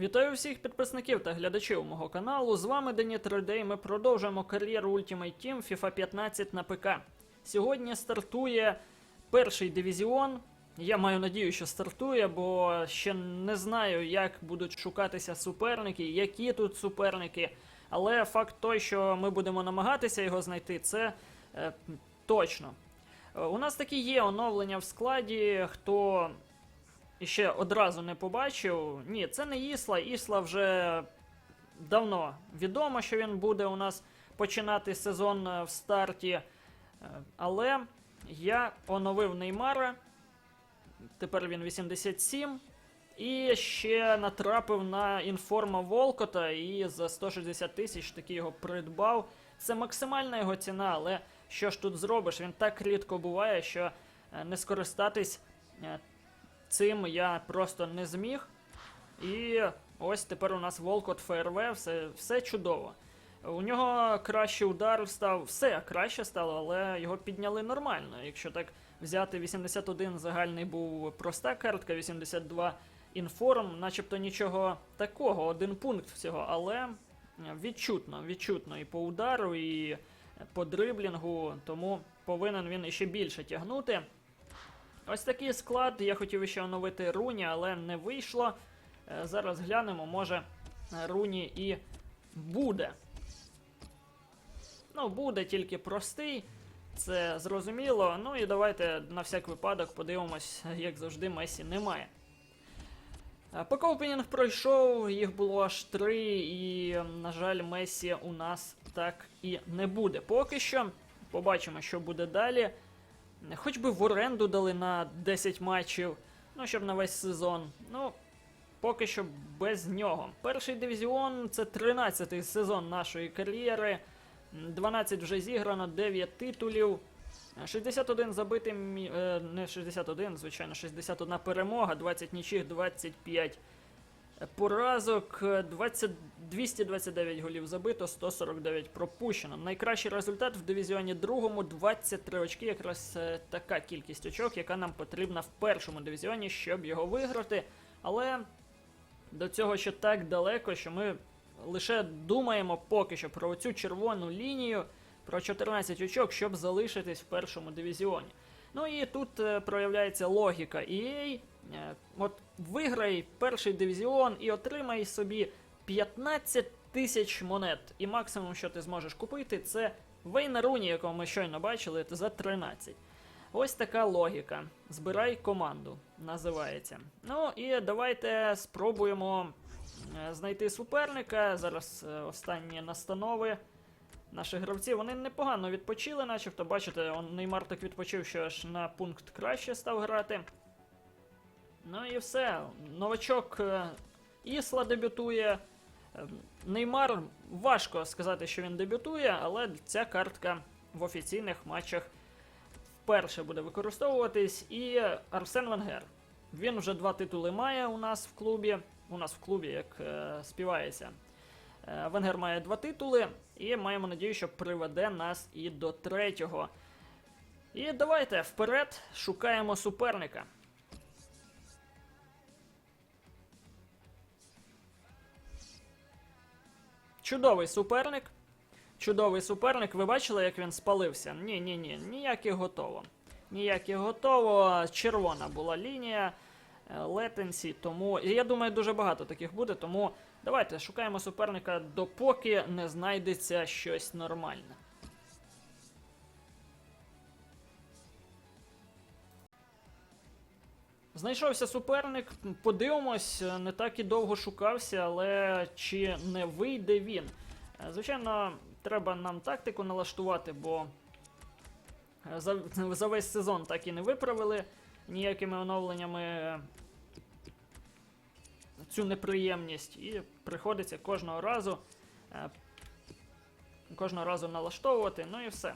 Вітаю всіх підписників та глядачів мого каналу. З вами Дені 3D і ми продовжуємо кар'єру Ultimate Team FIFA 15 на ПК. Сьогодні стартує перший дивізіон. Я маю надію, що стартує, бо ще не знаю, як будуть шукатися суперники, які тут суперники. Але факт той, що ми будемо намагатися його знайти, це е, точно. Е, У нас такі є оновлення в складі. Хто і ще одразу не побачив. Ні, це не Ісла. Ісла вже давно відомо, що він буде у нас починати сезон е, в старті. Е, Але я оновив Неймара. Тепер він 87. І ще натрапив на інформа Волкота і за 160 тисяч таки його придбав. Це максимальна його ціна, але що ж тут зробиш? Він так рідко буває, що е, не скористатись цим я просто не зміг. І ось тепер у нас Волкот ФРВ, все, все чудово. У нього кращий удар став, все краще стало, але його підняли нормально. Якщо так взяти 81 загальний був проста картка, 82 інформ, начебто нічого такого, один пункт всього, але відчутно, відчутно і по удару, і по дриблінгу, тому повинен він іще більше тягнути. Ось такий склад. Я хотів ще оновити Руні, але не вийшло. Е, Зараз глянемо, може Руні і буде. Ну, буде тільки простий, це зрозуміло. Ну і давайте на всяк випадок подивимось, як завжди, Месі немає. Е, Поки опенінг пройшов, їх було аж три, і, на жаль, Месі у нас так і не буде. Поки що побачимо, що буде далі. Хоч би в оренду дали на 10 матчів, ну, щоб на весь сезон. Ну, поки що без нього. Перший дивізіон це 13-й сезон нашої кар'єри. М, 12 вже зіграно, 9 титулів. 61 забитий, е, не 61, звичайно, 61 перемога, 20 нічих, 25 поразок, е, 20, 229 голів забито, 149 пропущено. Найкращий результат в дивізіоні другому 23 очки, якраз е, така кількість очок, яка нам потрібна в першому дивізіоні, щоб його виграти. Але до цього ще так далеко, що ми лише думаємо поки що про цю червону лінію, про 14 очок, щоб залишитись в першому дивізіоні. Ну і тут е, проявляється логіка EA. Е, от виграй перший дивізіон і отримай собі 15 тисяч монет. І максимум, що ти зможеш купити, це Вейна Руні, якого ми щойно бачили, за 13. Ось така логіка. Збирай команду, називається. Ну і давайте спробуємо е, знайти суперника. Зараз е, останні настанови наших гравців. Вони непогано відпочили, начебто. Бачите, он Неймар так відпочив, що аж на пункт краще став грати. Ну і все. Новачок е, Ісла дебютує. Е, Неймар важко сказати, що він дебютує, але ця картка в офіційних матчах вперше буде використовуватись. І Арсен Венгер. Він вже два титули має у нас в клубі. У нас в клубі, як е, співається. Е, Венгер має два титули, і маємо надію, що приведе нас і до третього. І давайте вперед шукаємо суперника. Чудовий суперник. Чудовий суперник. Ви бачили, як він спалився? Ні, ні, ні, ніяких готово. Ніяких готово. Червона була лінія. Летенсі, тому. Я думаю, дуже багато таких буде, тому давайте шукаємо суперника, допоки не знайдеться щось нормальне. Знайшовся суперник, подивимось, не так і довго шукався, але чи не вийде він? Е, Звичайно, треба нам тактику налаштувати, бо е, за, за весь сезон так і не виправили ніякими оновленнями е, цю неприємність. І приходиться кожного разу е, кожного разу налаштовувати, ну і все.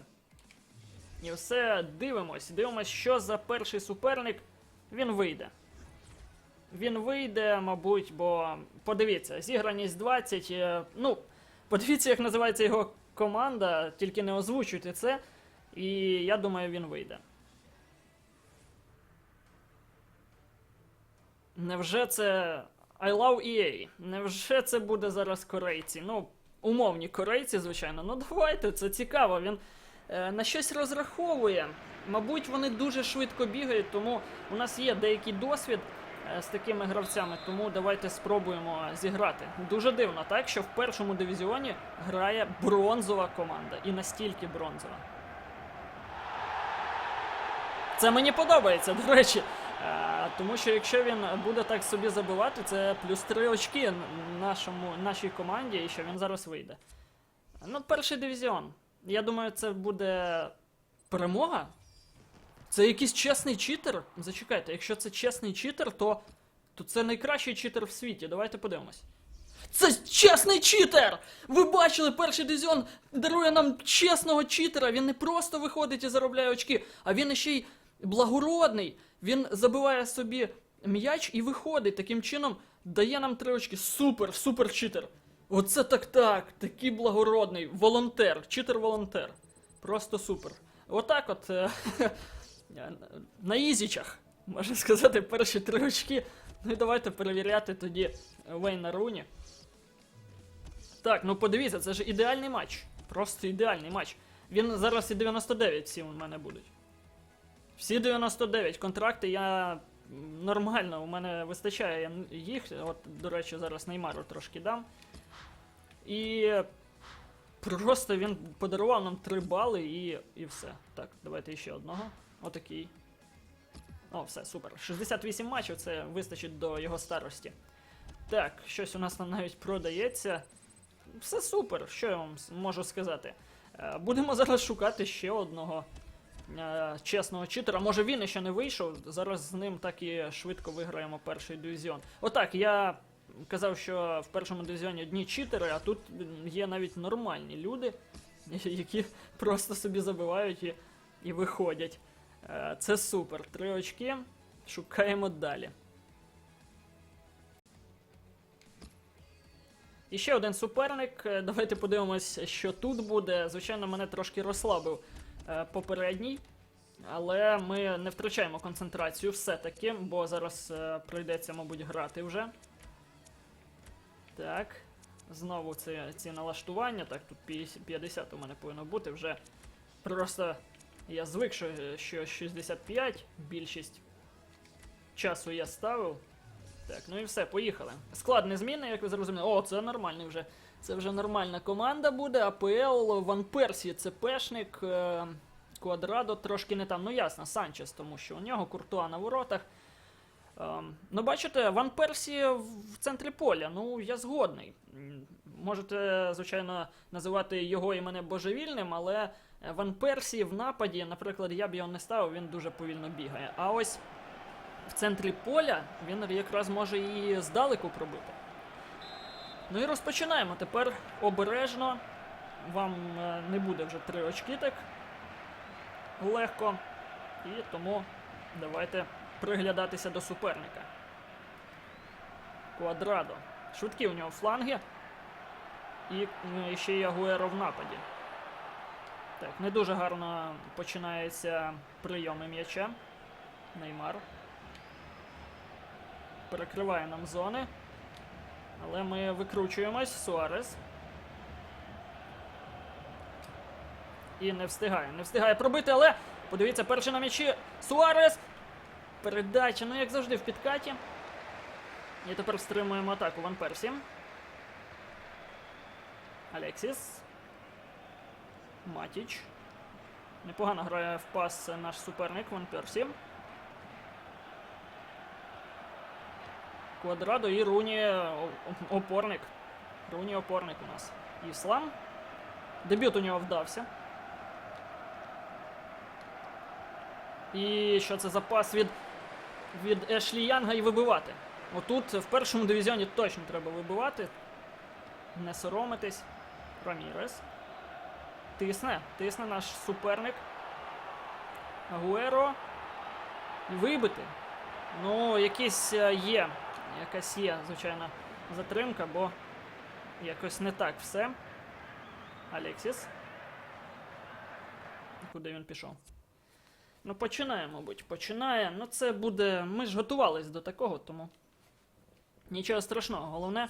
І все дивимось. Дивимось, що за перший суперник він вийде. Він вийде, мабуть, бо подивіться, зіграність 20. е, Ну, подивіться, як називається його команда, тільки не озвучуйте це. І я думаю, він вийде. Невже це I love EA. Невже це буде зараз корейці? Ну, умовні корейці, звичайно. Ну давайте, це цікаво. Він на щось розраховує. Мабуть, вони дуже швидко бігають, тому у нас є деякий досвід е, з такими гравцями, тому давайте спробуємо зіграти. Дуже дивно, так, що в першому дивізіоні грає бронзова команда. І настільки бронзова. Це мені подобається, до речі. Е, тому що якщо він буде так собі забивати, це плюс 3 очки нашому, нашій команді, і що він зараз вийде. Ну, перший дивізіон. Я думаю, це буде перемога. Це якийсь чесний читер. Зачекайте, якщо це чесний читер, то, то це найкращий читер в світі. Давайте подивимось. Це чесний читер! Ви бачили, перший дивізіон дарує нам чесного читера. Він не просто виходить і заробляє очки, а він ще й благородний. Він забиває собі м'яч і виходить. Таким чином дає нам три очки. Супер, супер читер. Оце так так, такий благородний. Волонтер, читер-волонтер. Просто супер. Отак от. е, на ізічах, можна сказати, перші три очки. Ну і давайте перевіряти тоді Вейна Руні. Так, ну подивіться, це ж ідеальний матч. Просто ідеальний матч. Він зараз і 99 всі у мене будуть. Всі 99 контракти я нормально, у мене вистачає їх. От, до речі, зараз Неймару трошки дам. І просто він подарував нам 3 бали і, і все. Так, давайте ще одного. Отакий. О, все, супер. 68 матчів, це вистачить до його старості. Так, щось у нас там навіть продається. Все супер, що я вам можу сказати. Е, Будемо зараз шукати ще одного е, чесного читера. Може він ще не вийшов. Зараз з ним так і швидко виграємо перший дивізіон. Отак, я казав, що в першому дивізіоні одні читери, а тут є навіть нормальні люди, які просто собі забивають і, і виходять. Е, Це супер. Три очки. Шукаємо далі. І ще один суперник. Е, Давайте подивимось, що тут буде. Звичайно, мене трошки розслабив е, попередній. Але ми не втрачаємо концентрацію все-таки, бо зараз прийдеться, мабуть, грати вже. Так. Знову ці, ці налаштування. Так, тут 50 50 у мене повинно бути вже. Просто я звик, що, що 65, більшість часу я ставив. Так, ну і все, поїхали. Склад не змінний, як ви зрозуміли. О, це нормальний вже. Це вже нормальна команда буде. АПЛ, Ван Персі, ЦПшник, е, Квадрадо трошки не там. Ну ясно, Санчес, тому що у нього Куртуа на воротах. Ем, ну, бачите, Ван Персі в центрі поля. Ну, я згодний. Можете, звичайно, називати його і мене божевільним, але Ван Персі в нападі, наприклад, я б його не ставив, він дуже повільно бігає. А ось в центрі поля він якраз може і здалеку пробити. Ну і розпочинаємо. Тепер обережно. Вам е, не буде вже три очки так легко. І тому давайте приглядатися до суперника. Квадрадо. Швидкі у нього фланги. І е, ще й Агуеро в нападі. Так, не дуже гарно починається прийоми м'яча. Неймар. Перекриває нам зони. Але ми викручуємось. Суарес. І не встигає. Не встигає пробити, але подивіться, перший на м'ячі. Суарес. Передача, ну як завжди, в підкаті. І тепер стримуємо атаку Ван Персі. Алексіс. Матіч. Непогано грає в пас наш суперник Ван Персі. Квадрадо і Руні опорник. Руні опорник у нас. Іслам. Дебют у нього вдався. І що це за пас від, від Ешлі Янга і вибивати. Отут в першому дивізіоні точно треба вибивати. Не соромитись. Рамірес. Тисне, тисне наш суперник. Агуеро. Вибити. Ну, якісь е, є. Якась є, звичайно, затримка, бо якось не так все. Алексіс. Куди він пішов? Ну, починає, мабуть, починає. Ну, це буде. Ми ж готувались до такого, тому. Нічого страшного, головне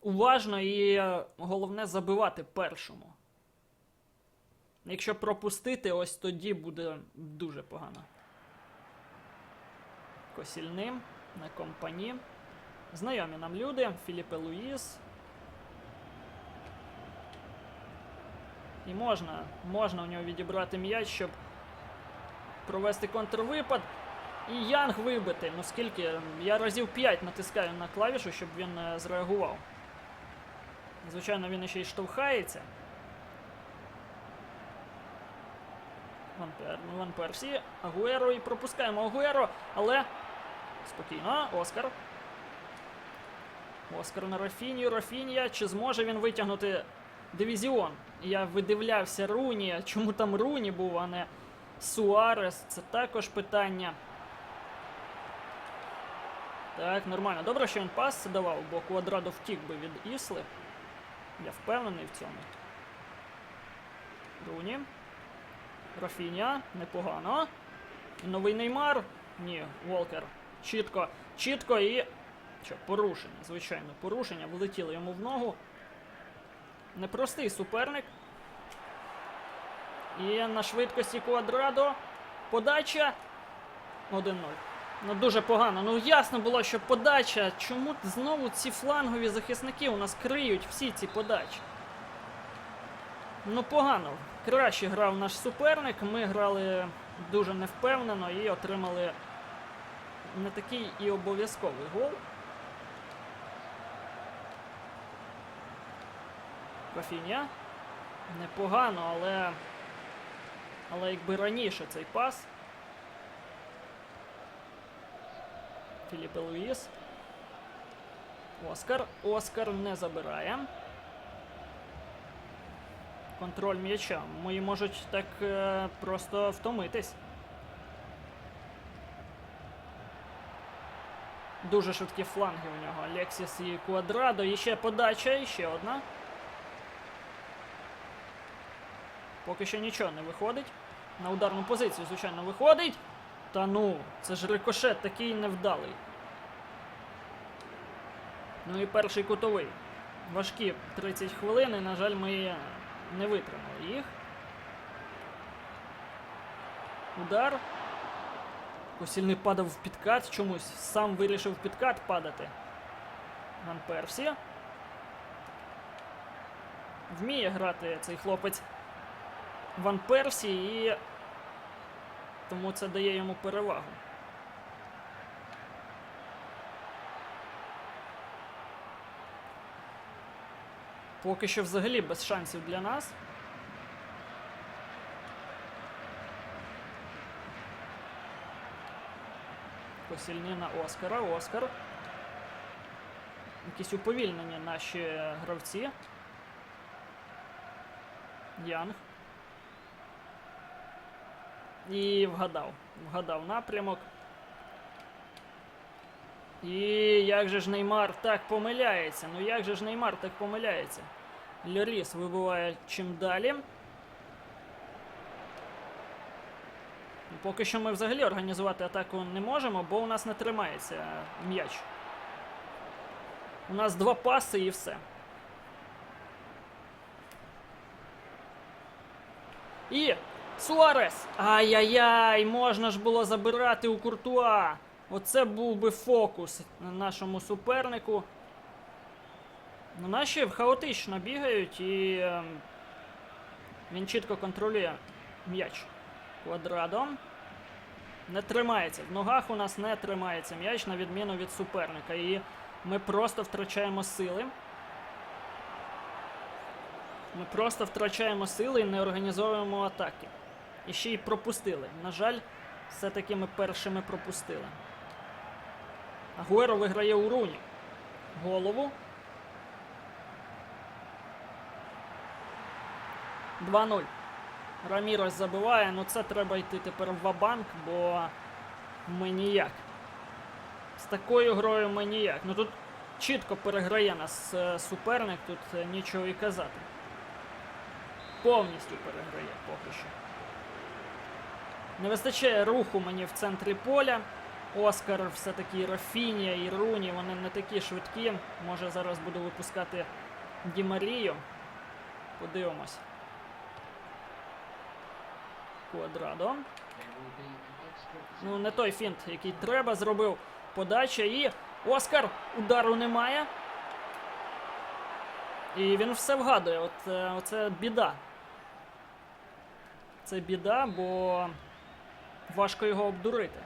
уважно і е, головне забивати першому. Якщо пропустити, ось тоді буде дуже погано. Косільним на компані. Знайомі нам люди, Філіппе Луїс. І можна, можна у нього відібрати м'яч, щоб провести контрвипад. І Янг вибити. Ну скільки? Я разів 5 натискаю на клавішу, щоб він е, зреагував. Звичайно, він ще й штовхається. Ван, Персі, Агуеро і пропускаємо Агуеро, але спокійно, Оскар. Оскар на Рафінію, Рафінія. Чи зможе він витягнути дивізіон? Я видивлявся Руні. Чому там Руні був, а не Суарес? Це також питання. Так, нормально. Добре, що він пас давав, бо квадрадо втік би від Ісли. Я впевнений в цьому. Руні. Рафіня, непогано. Новий Неймар. Ні, Волкер. Чітко, чітко і. Що, порушення, звичайно, порушення. Влетіло йому в ногу. Непростий суперник. І на швидкості квадрадо. Подача. 1-0. Ну дуже погано. Ну ясно було, що подача. Чому знову ці флангові захисники у нас криють всі ці подачі? Ну погано. Краще грав наш суперник. Ми грали дуже невпевнено і отримали не такий і обов'язковий гол. Рафіня. Непогано, але. Але якби раніше цей пас. Філіппе Луїс. Оскар. Оскар не забирає. Контроль м'яча. Мої можуть так е, просто втомитись. Дуже швидкі фланги у нього. Алексіс і Квадрадо. І ще подача, і ще одна. Поки що нічого не виходить. На ударну позицію, звичайно, виходить. Та ну, це ж рикошет такий невдалий. Ну і перший кутовий. Важкі 30 хвилин, і, на жаль, ми не витримали їх. Удар. Косільний падав в підкат чомусь. Сам вирішив в підкат падати. Ван Персі. Вміє грати цей хлопець Ван Персі і тому це дає йому перевагу. Поки що взагалі без шансів для нас. Посільні на Оскара. Оскар. Якісь уповільнення наші гравці. Янг. І вгадав. Вгадав напрямок. І як же ж Неймар так помиляється? Ну як же ж Неймар так помиляється? Льоріс вибиває чим далі. Поки що ми взагалі організувати атаку не можемо, бо у нас не тримається м'яч. У нас два паси і все. І Суарес! Ай-яй-яй, можна ж було забирати у Куртуа. Оце був би фокус на нашому супернику. Ну, наші хаотично бігають і ем, він чітко контролює м'яч. Квадрадо. Не тримається. В ногах у нас не тримається м'яч, на відміну від суперника. І ми просто втрачаємо сили. Ми просто втрачаємо сили і не організовуємо атаки. І ще й пропустили. На жаль, все-таки ми першими пропустили. Агуеро виграє у руні. Голову. 2-0. Рамірос забиває, ну це треба йти тепер в Вабанк, бо ми ніяк. З такою грою ми ніяк. Ну тут чітко переграє нас е, суперник, тут е, нічого і казати. Повністю переграє поки що. Не вистачає руху мені в центрі поля. Оскар, все-таки Рафінія, і Руні, вони не такі швидкі. Може зараз буду випускати Ді Марію. Подивимось. Квадрадо. Ну, не той фінт, який треба, зробив подача і. Оскар! Удару немає. І він все вгадує. От е, оце біда. Це біда, бо важко його обдурити.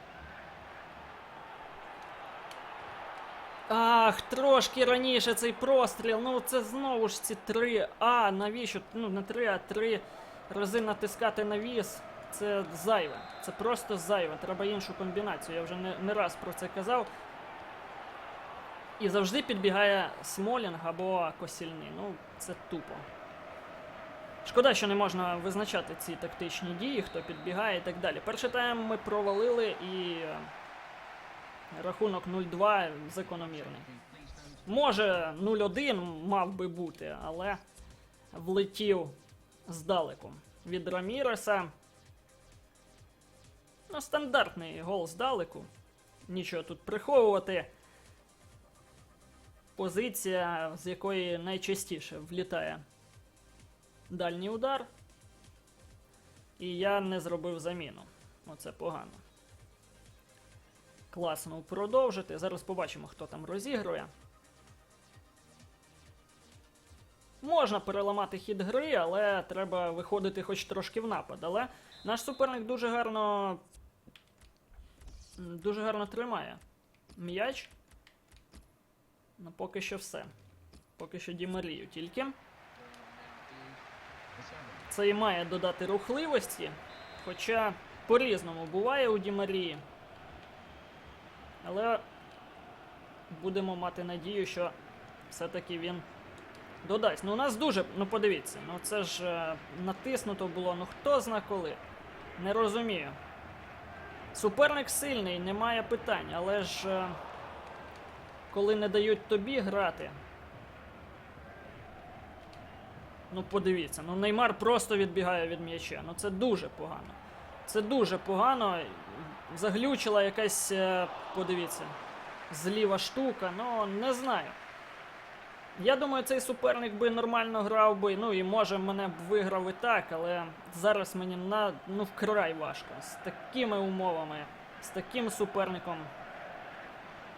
Ах, трошки раніше цей простріл. Ну це знову ж ці три. А, навіщо? Ну, не три, а три рази натискати навіс. Це зайве. Це просто зайве. Треба іншу комбінацію. Я вже не, не раз про це казав. І завжди підбігає Смолінг або Косільний. Ну, це тупо. Шкода, що не можна визначати ці тактичні дії, хто підбігає і так далі. Перший тайм ми провалили і е, рахунок 0-2 закономірний. Може, 0-1 мав би бути, але влетів здалеку від Раміреса. Ну, стандартний гол здалеку. Нічого тут приховувати. Позиція, з якої найчастіше влітає дальній удар. І я не зробив заміну. Оце погано. Класно продовжити. Зараз побачимо, хто там розігрує. Можна переламати хід гри, але треба виходити хоч трошки в напад. Але наш суперник дуже гарно. Дуже гарно тримає м'яч. Ну, поки що все. Поки що Ді тільки. Це і має додати рухливості. Хоча по-різному буває у Ді Марії. Але будемо мати надію, що все-таки він додасть. Ну, у нас дуже, ну подивіться, ну це ж е, натиснуто було, ну хто зна коли. Не розумію. Суперник сильний, немає питань, але ж е, коли не дають тобі грати. Ну, подивіться, ну Неймар просто відбігає від м'яча. Ну це дуже погано. Це дуже погано. Заглючила якась, е, подивіться, зліва штука, ну не знаю. Я думаю, цей суперник би нормально грав би, ну і може мене б виграв і так, але зараз мені на ну вкрай важко. З такими умовами, з таким суперником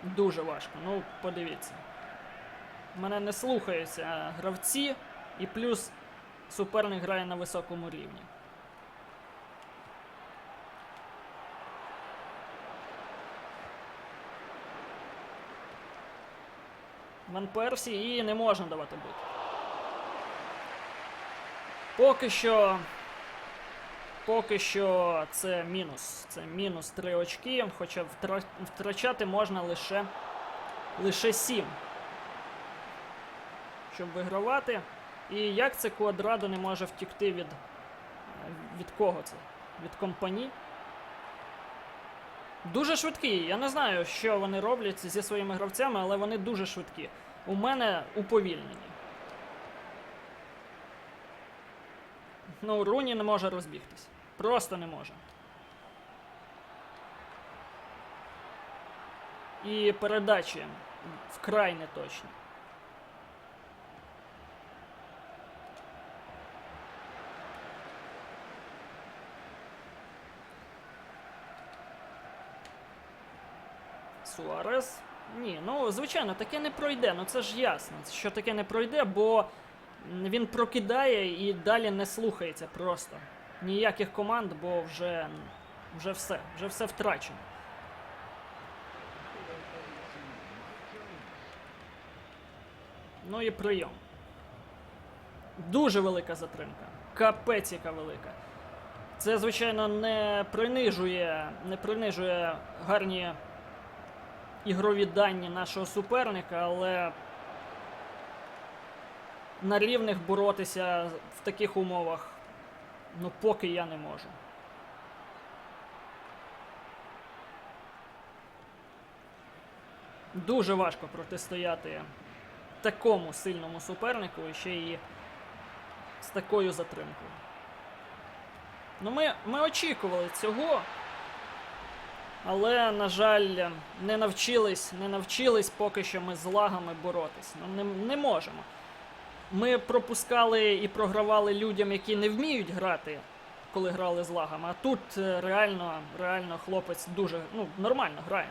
дуже важко. Ну, подивіться. Мене не слухаються гравці, і плюс суперник грає на високому рівні. Ван Персі і не можна давати бути. Поки що. Поки що це мінус. Це мінус 3 очки, хоча втра- втрачати можна лише, лише 7. Щоб вигравати. І як це Квадрадо не може втікти від. е, Від кого це? Від компані? Дуже швидкі. Я не знаю, що вони роблять зі своїми гравцями, але вони дуже швидкі. У мене уповільнені. Ну, Руні не може розбігтись. Просто не може. І передачі вкрай неточні. Суарес. Ні, ну звичайно, таке не пройде. Ну це ж ясно, що таке не пройде, бо він прокидає і далі не слухається просто. Ніяких команд, бо вже, вже все, вже все втрачено. Ну і прийом. Дуже велика затримка. Капець яка велика. Це, звичайно, не принижує, не принижує гарні ігрові дані нашого суперника, але на рівних боротися в таких умовах, ну поки я не можу. Дуже важко протистояти такому сильному супернику і ще й з такою затримкою. Ну, ми, ми очікували цього. Але, на жаль, не навчились, не навчились поки що ми з лагами боротись. Ну, не, не можемо. Ми пропускали і програвали людям, які не вміють грати, коли грали з лагами. А тут е, реально, реально хлопець дуже ну, нормально грає.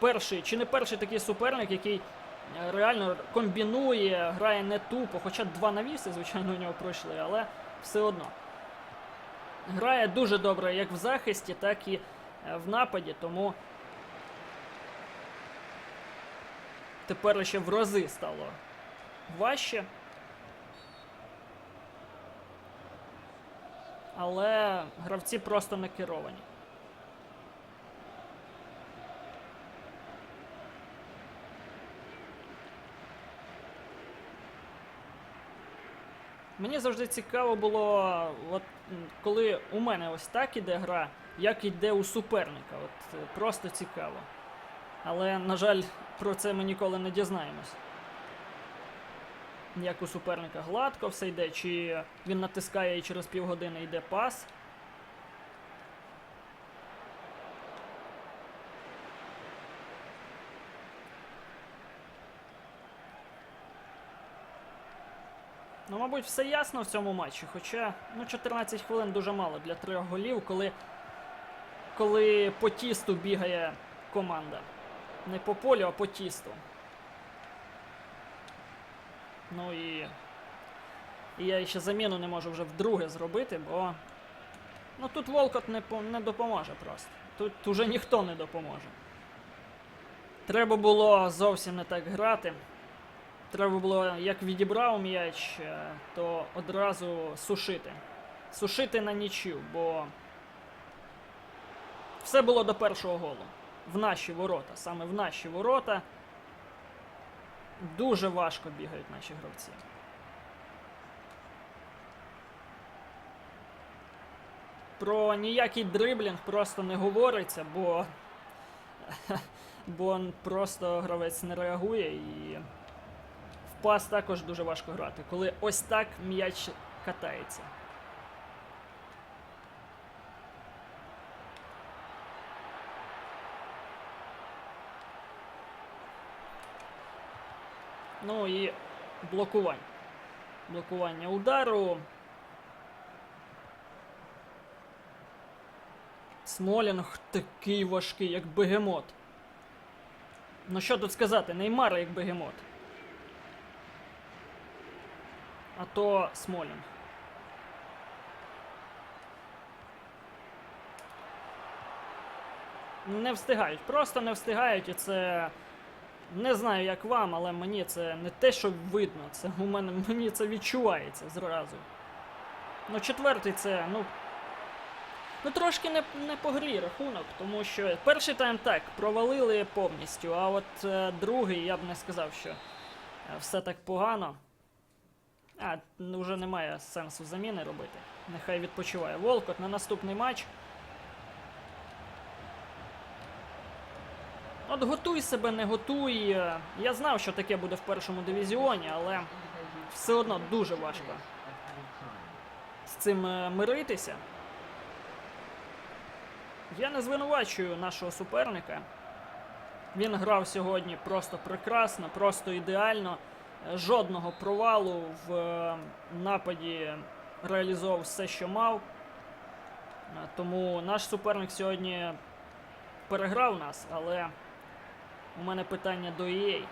Перший, чи не перший такий суперник, який е, реально комбінує, грає не тупо, хоча два навіси, звичайно, у нього пройшли, але все одно. Грає дуже добре як в захисті, так і в нападі, тому тепер ще в рази стало важче. Але гравці просто не керовані. Мені завжди цікаво було, от коли у мене ось так іде гра, як іде у суперника. От е, просто цікаво. Але, на жаль, про це ми ніколи не дізнаємось. Як у суперника гладко все йде, чи він натискає і через півгодини йде пас. Ну, мабуть, все ясно в цьому матчі. Хоча ну, 14 хвилин дуже мало для трьох голів, коли, коли по тісту бігає команда. Не по полю, а по тісту. Ну і. І я ще заміну не можу вже вдруге зробити, бо. Ну тут Волкот не, не допоможе просто. Тут уже ніхто не допоможе. Треба було зовсім не так грати. Треба було, як відібрав м'яч, е, то одразу сушити. Сушити на нічю, бо все було до першого голу. В наші ворота. Саме в наші ворота. Дуже важко бігають наші гравці. Про ніякий дриблінг просто не говориться, бо. бо просто гравець не реагує і. В пас також дуже важко грати, коли ось так м'яч катається. Ну і блокування. Блокування удару. Смолінг такий важкий, як бегемот. Ну що тут сказати, Неймар як бегемот. А то Смолінг. Не встигають, просто не встигають, і це. Не знаю, як вам, але мені це не те, що видно, це у мене мені це відчувається зразу. Ну, четвертий це, ну. Ну, трошки не, не по грі рахунок, тому що перший тайм так, провалили повністю, а от е, другий я б не сказав, що е, все так погано. А, ну, вже немає сенсу заміни робити. Нехай відпочиває. Волкот на наступний матч. От готуй себе, не готуй. Я знав, що таке буде в першому дивізіоні, але все одно дуже важко з цим е, миритися. Я не звинувачую нашого суперника. Він грав сьогодні просто прекрасно, просто ідеально. Жодного провалу в е, нападі реалізовував все, що мав. Е, Тому наш суперник сьогодні переграв нас, але у мене питання до EA.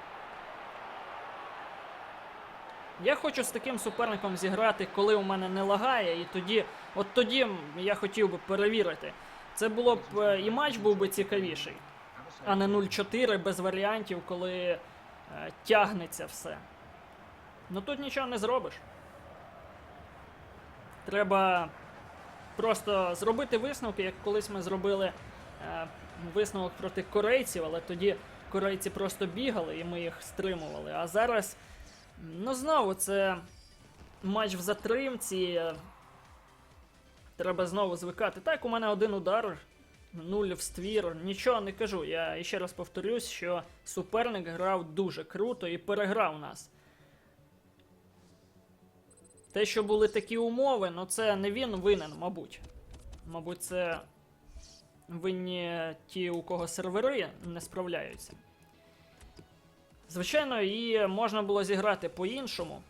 Я хочу з таким суперником зіграти, коли у мене не лагає, і тоді, от тоді я хотів би перевірити. Це було б е, і матч був би цікавіший, а не 0-4 без варіантів, коли е, тягнеться все. Ну тут нічого не зробиш. Треба просто зробити висновки, як колись ми зробили е, висновок проти корейців, але тоді корейці просто бігали і ми їх стримували. А зараз, ну знову, це матч в затримці. Треба знову звикати. Так, у мене один удар, нуль в ствір. Нічого не кажу. Я ще раз повторюсь, що суперник грав дуже круто і переграв нас. Те, що були такі умови, ну це не він винен, мабуть. Мабуть, це винні ті, у кого сервери не справляються. Звичайно, і можна було зіграти по-іншому.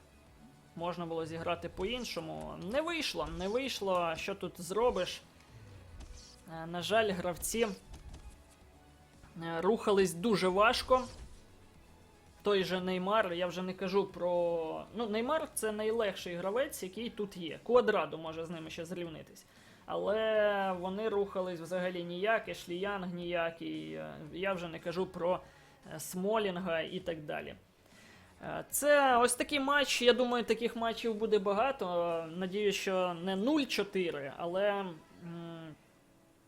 Можна було зіграти по-іншому. Не вийшло, не вийшло. Що тут зробиш? Е, На жаль, гравці е, рухались дуже важко. Той же Неймар, я вже не кажу про. Ну, Неймар це найлегший гравець, який тут є. Квадраду може з ними ще зрівнитись. Але вони рухались взагалі ніяк, Ешлі Янг ніякий. Я вже не кажу про е, Смолінга і так далі. Е, Це ось такий матч. Я думаю, таких матчів буде багато. Надію, що не 0-4, але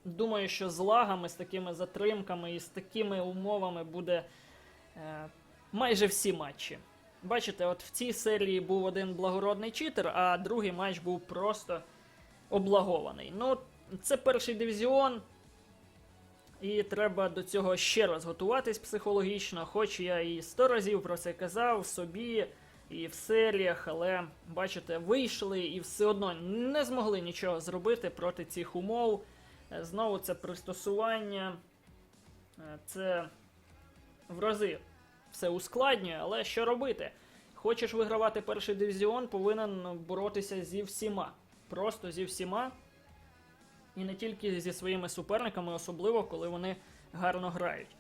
думаю, що з лагами, з такими затримками і з такими умовами буде е, майже всі матчі. Бачите, от в цій серії був один благородний читер, а другий матч був просто облагований. Ну, це перший дивізіон. І треба до цього ще раз готуватись психологічно, хоч я і сто разів про це казав собі і в серіях, але бачите, вийшли і все одно не змогли нічого зробити проти цих умов. Е, Знову це пристосування, е, це в рази все ускладнює, але що робити? Хочеш вигравати перший дивізіон, повинен боротися зі всіма. Просто зі всіма. І не тільки зі своїми суперниками, особливо коли вони гарно грають.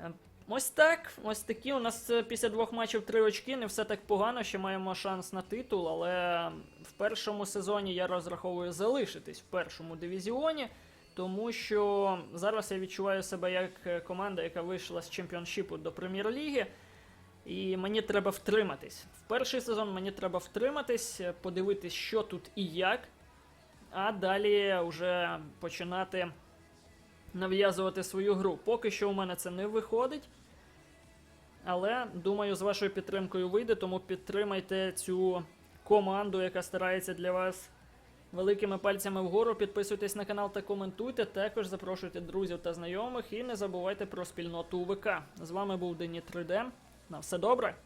Е, Ось так. Ось такі. У нас е, після двох матчів три очки. Не все так погано, ще маємо шанс на титул, але в першому сезоні я розраховую залишитись в першому дивізіоні, тому що зараз я відчуваю себе як е, команда, яка вийшла з чемпіоншіпу до прем'єр-ліги. І мені треба втриматись. В перший сезон мені треба втриматись, подивитись, що тут і як а далі вже починати нав'язувати свою гру. Поки що у мене це не виходить. Але думаю, з вашою підтримкою вийде, тому підтримайте цю команду, яка старається для вас великими пальцями вгору. Підписуйтесь на канал та коментуйте. Також запрошуйте друзів та знайомих і не забувайте про спільноту УВК. З вами був Дені 3D. На все добре.